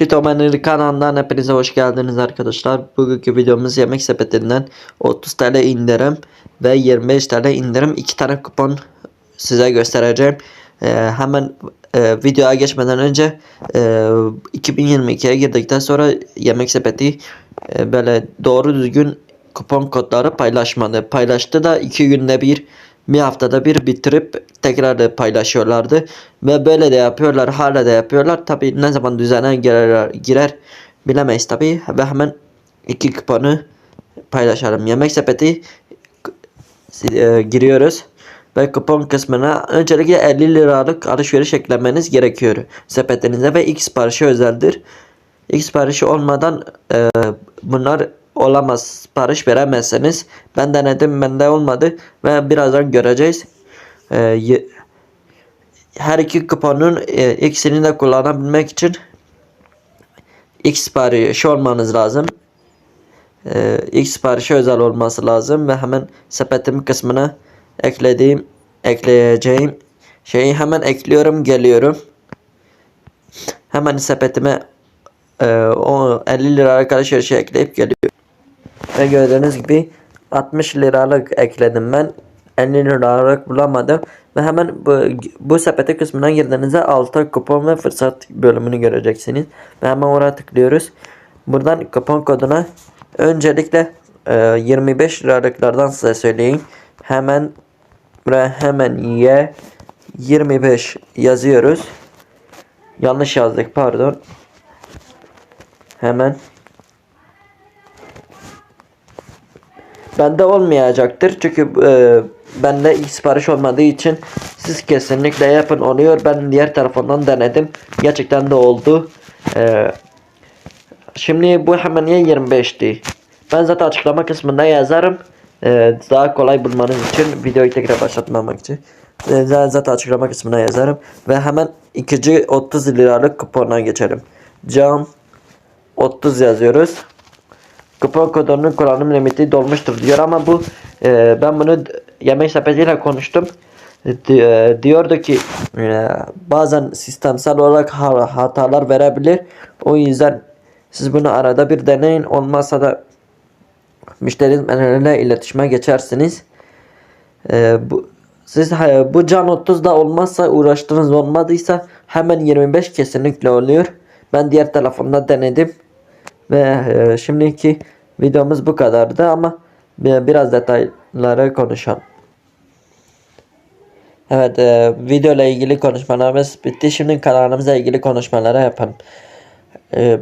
Çito Manır kanalından hepinize hoş geldiniz arkadaşlar. Bugünkü videomuz yemek sepetinden 30 TL indirim ve 25 TL indirim iki tane kupon size göstereceğim. Ee, hemen e, videoya geçmeden önce e, 2022'ye girdikten sonra yemek sepeti e, böyle doğru düzgün kupon kodları paylaşmadı. Paylaştı da iki günde bir bir haftada bir bitirip tekrar paylaşıyorlardı. Ve böyle de yapıyorlar hala da yapıyorlar. Tabi ne zaman düzene girer, girer bilemeyiz tabi. Ve hemen iki kuponu paylaşalım. Yemek sepeti e, giriyoruz. Ve kupon kısmına öncelikle 50 liralık alışveriş eklemeniz gerekiyor sepetinize ve X siparişi özeldir. X siparişi olmadan e, bunlar olamaz. Sipariş veremezseniz. Ben denedim bende olmadı ve birazdan göreceğiz. E, ye- her iki kuponun e, ikisini de kullanabilmek için X siparişi olmanız lazım. E, X siparişi özel olması lazım ve hemen sepetim kısmına eklediğim ekleyeceğim şeyi hemen ekliyorum geliyorum. Hemen sepetime e, o 50 liralık alışverişi ekleyip geliyorum. Ve gördüğünüz gibi 60 liralık ekledim ben. 50 liralık bulamadım. Ve hemen bu, bu sepete kısmına girdiğinizde altta kupon ve fırsat bölümünü göreceksiniz. Ve hemen oraya tıklıyoruz. Buradan kupon koduna öncelikle e, 25 liralıklardan size söyleyeyim. Hemen buraya hemen Y 25 yazıyoruz. Yanlış yazdık pardon. Hemen Bende olmayacaktır çünkü e, bende ilk sipariş olmadığı için siz kesinlikle yapın oluyor. Ben diğer tarafından denedim. Gerçekten de oldu. E, şimdi bu hemen ya 25'ti. Ben zaten açıklama kısmında yazarım. E, daha kolay bulmanız için videoyu tekrar başlatmamak için. E, zaten açıklama kısmına yazarım. Ve hemen ikinci 30 liralık kupona geçelim. Cam 30 yazıyoruz. Kupon kodunun kullanım limiti dolmuştur diyor ama bu e, ben bunu yemek sepetiyle konuştum. Di- e, diyordu ki e, bazen sistemsel olarak ha- hatalar verebilir. O yüzden siz bunu arada bir deneyin. Olmazsa da müşterilerle iletişime geçersiniz. E, bu siz bu can 30 da olmazsa uğraştığınız olmadıysa hemen 25 kesinlikle oluyor. Ben diğer telefonda denedim. Ve e, şimdiki videomuz bu kadardı ama bi- biraz detayları konuşalım. Evet e, video ile ilgili konuşmalarımız bitti. Şimdi kanalımızla ilgili konuşmaları yapalım. E,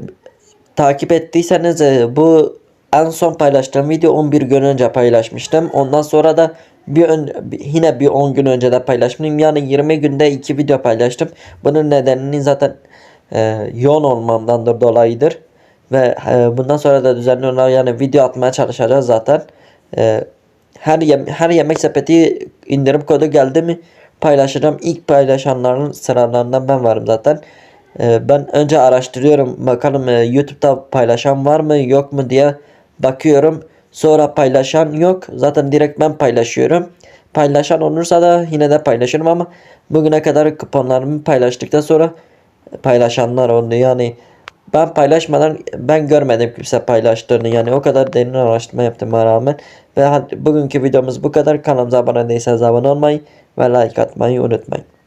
takip ettiyseniz e, bu en son paylaştığım video 11 gün önce paylaşmıştım. Ondan sonra da bir ön, yine bir 10 gün önce de paylaşmıştım. Yani 20 günde 2 video paylaştım. Bunun nedenini zaten e, yoğun olmamdandır dolayıdır. Ve e, bundan sonra da düzenli olarak yani video atmaya çalışacağız zaten. E, her yem- her yemek sepeti indirim kodu geldi mi paylaşacağım. İlk paylaşanların sıralarından ben varım zaten. E, ben önce araştırıyorum bakalım YouTube'da paylaşan var mı yok mu diye bakıyorum. Sonra paylaşan yok. Zaten direkt ben paylaşıyorum. Paylaşan olursa da yine de paylaşırım ama bugüne kadar kuponlarımı paylaştıktan sonra paylaşanlar oldu. Yani ben paylaşmadan ben görmedim kimse paylaştığını. Yani o kadar derin araştırma yaptığıma rağmen. Ve bugünkü videomuz bu kadar. Kanalımıza abone değilseniz abone olmayı ve like atmayı unutmayın.